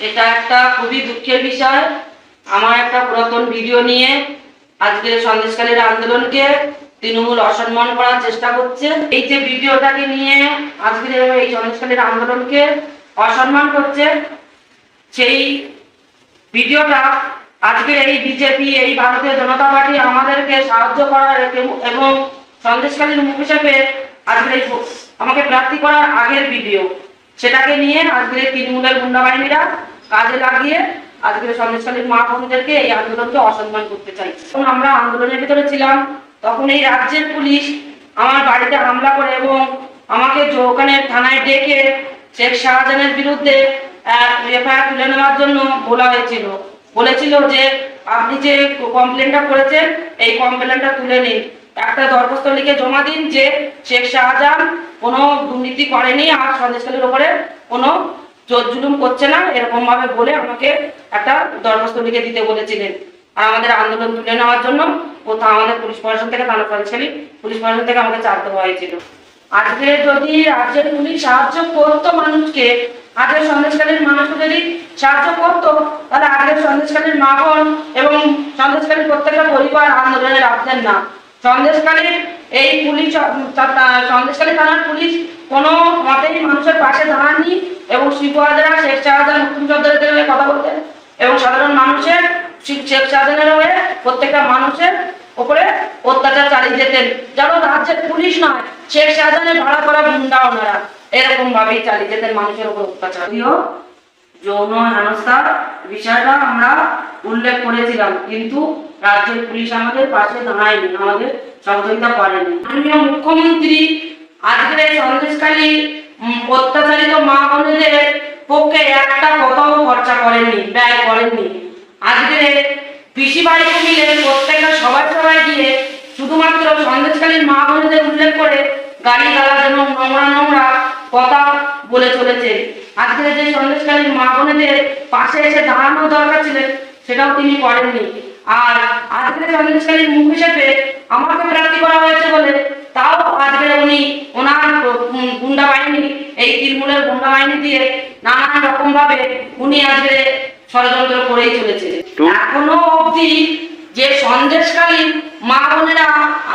এটা একটা খুবই দুঃখের বিষয়। আমার একটা পুরাতন ভিডিও নিয়ে আজকে সন্দেশকালীর আন্দোলনকে তৃণমূল অসম্মান করার চেষ্টা করছে। এই যে ভিডিওটাকে নিয়ে আজকের এই সন্দেশকালীর আন্দোলনকে অসম্মান করছে, সেই ভিডিওটা আজকের এই বিজেপি, এই ভারতীয় জনতা পার্টি আমাদেরকে সাহায্য করার এবং- সন্দেশকালীর মুখ হিসেবে আজকের এই আমাকে প্রার্থী করার আগের ভিডিও। সেটাকে নিয়ে আজকের তৃণমূলের গুন্ডা বাহিনীরা কাজে লাগিয়ে আজকের সন্দেশকালীর মা বোনদেরকে এই আন্দোলনকে অসম্মান করতে চাই তখন আমরা আন্দোলনের ভিতরে ছিলাম, তখন এই রাজ্যের পুলিশ আমার বাড়িতে হামলা করে এবং আমাকে ওখানে থানায় ডেকে শেখ শাহজাহানের বিরুদ্ধে এফআইআর তুলে নেওয়ার জন্য বলা হয়েছিল। বলেছিল যে, আপনি যে কমপ্লেনটা করেছেন, এই কমপ্লেনটা তুলে নিন। একটা দরখাস্ত লিখে জমা দিন যে শেখ শাহজাহান কোনো দুর্নীতি করেনি, আর সন্দেশকালীর ওপরে কোনো জোর জুলুম করছে না এরকম ভাবে বলে আমাকে একটা দরখাস্ত লিখে দিতে বলেছিলেন। আর আমাদের আন্দোলন তুলে নেওয়ার জন্য কোথাও আমাদের পুলিশ প্রশাসন থেকে, থানা সন্দেশকালী পুলিশ প্রশাসন থেকে আমাকে চাপ দেওয়া হয়েছিল। আজকে যদি রাজ্যের পুলিশ সাহায্য করতো মানুষকে আজকের সন্দেশকালীর মানুষকে যদি সাহায্য করতো, তাহলে আজকের সন্দেশকালীর মা বোন এবং সন্দেশকালীর প্রত্যেকটা পরিবার আন্দোলনে রাখতেন না। সন্দেশকালীর এই পুলিশ সন্দেশকালী থানার পুলিশ কোনো মতেই মানুষের পাশে দাঁড়াননি এবং শিবহাজারা শেখ শাহজাহান হুকুম চৌধুরীদের হয়ে কথা বলতেন এবং সাধারণ মানুষের শেখ শাহজাহানের হয়ে প্রত্যেকটা মানুষের ওপরে অত্যাচার চালিয়ে যেতেন। যেন রাজ্যের পুলিশ নয়, শেখ শাহজাহানের ভাড়া করা গুন্ডা ওনারা। এরকম ভাবেই চালিয়ে যেতেন মানুষের উপর অত্যাচার। যৌন হেনস্থার বিষয়টা আমরা উল্লেখ করেছিলাম, কিন্তু রাজ্যের পুলিশ আমাদের পাশে দাঁড়ায়নি, আমাদের সহযোগিতা করেনি। মাননীয় মুখ্যমন্ত্রী, আজকের এই সন্দেশকালী অত্যাচারিত মা বোনেদের পক্ষে একটা কথাও খরচা করেননি, ব্যয় করেননি। আজকে পিসি বাড়িতে মিলে প্রত্যেকটা সবাই সবাই গিয়ে শুধুমাত্র সন্দেশকালীর মা বোনেদের উল্লেখ করে গাড়ি গালা যেন নোংরা নোংরা কথা বলে চলেছে। আজকে যে সন্দেশকালীর মা বোনেদের পাশে এসে দাঁড়ানো দরকার ছিলেন সেটাও তিনি করেননি। আর আজকে সন্দেশকালীর মুখ হিসেবে আমাকে প্রার্থী করা হয়েছে বলে তাও আজকে উনি ওনার গুন্ডা বাহিনী এই তৃণমূলের গুন্ডা বাহিনী দিয়ে নানান রকম ভাবে উনি আজকে ষড়যন্ত্র করেই চলেছে এখনও অবধি যে সন্দেশকালীন মা বোনেরা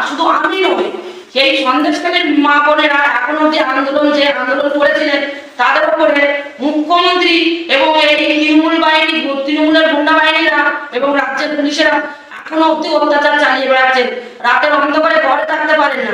শুধু আমি নই সেই সন্দেশকালীন মা বোনেরা এখনও অবধি আন্দোলন যে আন্দোলন করেছিলেন তাদের উপরে মুখ্যমন্ত্রী এবং এই তৃণমূল বাহিনী তৃণমূলের গুন্ডা বাহিনীরা এবং রাজ্যের পুলিশেরা এখনও অব্দি অত্যাচার চালিয়ে বেড়াচ্ছেন। রাতের অন্ধকারে ঘরে থাকতে পারেন না।